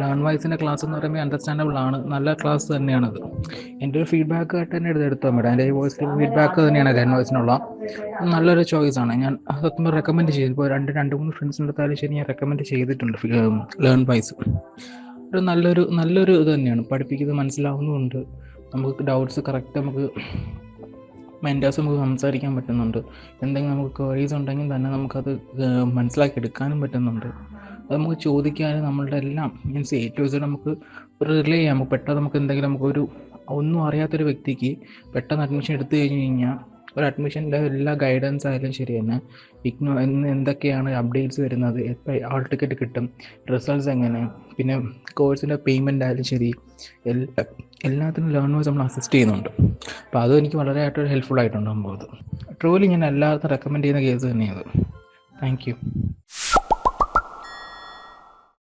Learn വൈസിന്റെ class എന്ന് പറയുമ്പോൾ understandable ആണ്. നല്ല ക്ലാസ് തന്നെയാണത് എന്റെ ഒരു ഫീഡ്ബാക്ക് ആയിട്ട് തന്നെ എടുത്ത് എടുത്താൽ മേഡം. എന്റെ ഈ വോയിസ് ഫീഡ്ബാക്ക് തന്നെയാണ് ലേൺ വൈസിനുള്ള നല്ലൊരു ചോയ്സ് ആണ്. ഞാൻ സത്യം റെക്കമെൻഡ് ചെയ്തു. ഇപ്പോൾ രണ്ട് രണ്ട് മൂന്ന് ഫ്രണ്ട്സിന്റെ അടുത്താലും ശരി ഞാൻ റെക്കമെൻഡ് ചെയ്തിട്ടുണ്ട്. ലേൺ വൈസ് ഒരു നല്ലൊരു നല്ലൊരു ഇത് തന്നെയാണ്. പഠിപ്പിക്കുന്നത് മനസ്സിലാവുന്നുമുണ്ട് നമുക്ക് ഡൗട്ട്സ് കറക്റ്റ് നമുക്ക് മെന്റേഴ്സ് നമുക്ക് സംസാരിക്കാൻ പറ്റുന്നുണ്ട്. എന്തെങ്കിലും നമുക്ക് ക്വറീസ് ഉണ്ടെങ്കിൽ തന്നെ നമുക്കത് മനസ്സിലാക്കി എടുക്കാനും പറ്റുന്നുണ്ട്. അത് നമുക്ക് ചോദിക്കാനും നമ്മളുടെ എല്ലാം മീൻസ് എ ടു നമുക്ക് റിലേ ചെയ്യാം. നമുക്ക് പെട്ടെന്ന് നമുക്ക് എന്തെങ്കിലും നമുക്കൊരു ഒന്നും അറിയാത്തൊരു വ്യക്തിക്ക് പെട്ടെന്ന് അഡ്മിഷൻ എടുത്തു കഴിഞ്ഞ് കഴിഞ്ഞാൽ ഒരു അഡ്മിഷന്റെ എല്ലാ ഗൈഡൻസ് ആയാലും ശരി തന്നെ ഇഗ്നോ എന്ന് എന്തൊക്കെയാണ് അപ്ഡേറ്റ്സ് വരുന്നത് എപ്പോൾ ആൾ ടിക്കറ്റ് കിട്ടും റിസൾട്ട്സ് എങ്ങനെ പിന്നെ കോഴ്സിന്റെ പേയ്മെന്റ് ആയാലും ശരി എല്ലാ എല്ലാത്തിനും ലേണേഴ്സ് നമ്മൾ അസിസ്റ്റ് ചെയ്യുന്നുണ്ട്. അപ്പോൾ അതും എനിക്ക് വളരെ ആയിട്ട് ഹെൽപ്ഫുൾ ആയിട്ടുണ്ട് സംഭവം ട്രൂലി ഞാൻ എല്ലാവർക്കും റെക്കമെൻഡ് ചെയ്യുന്ന കേസ് തന്നെയാണ് താങ്ക് യു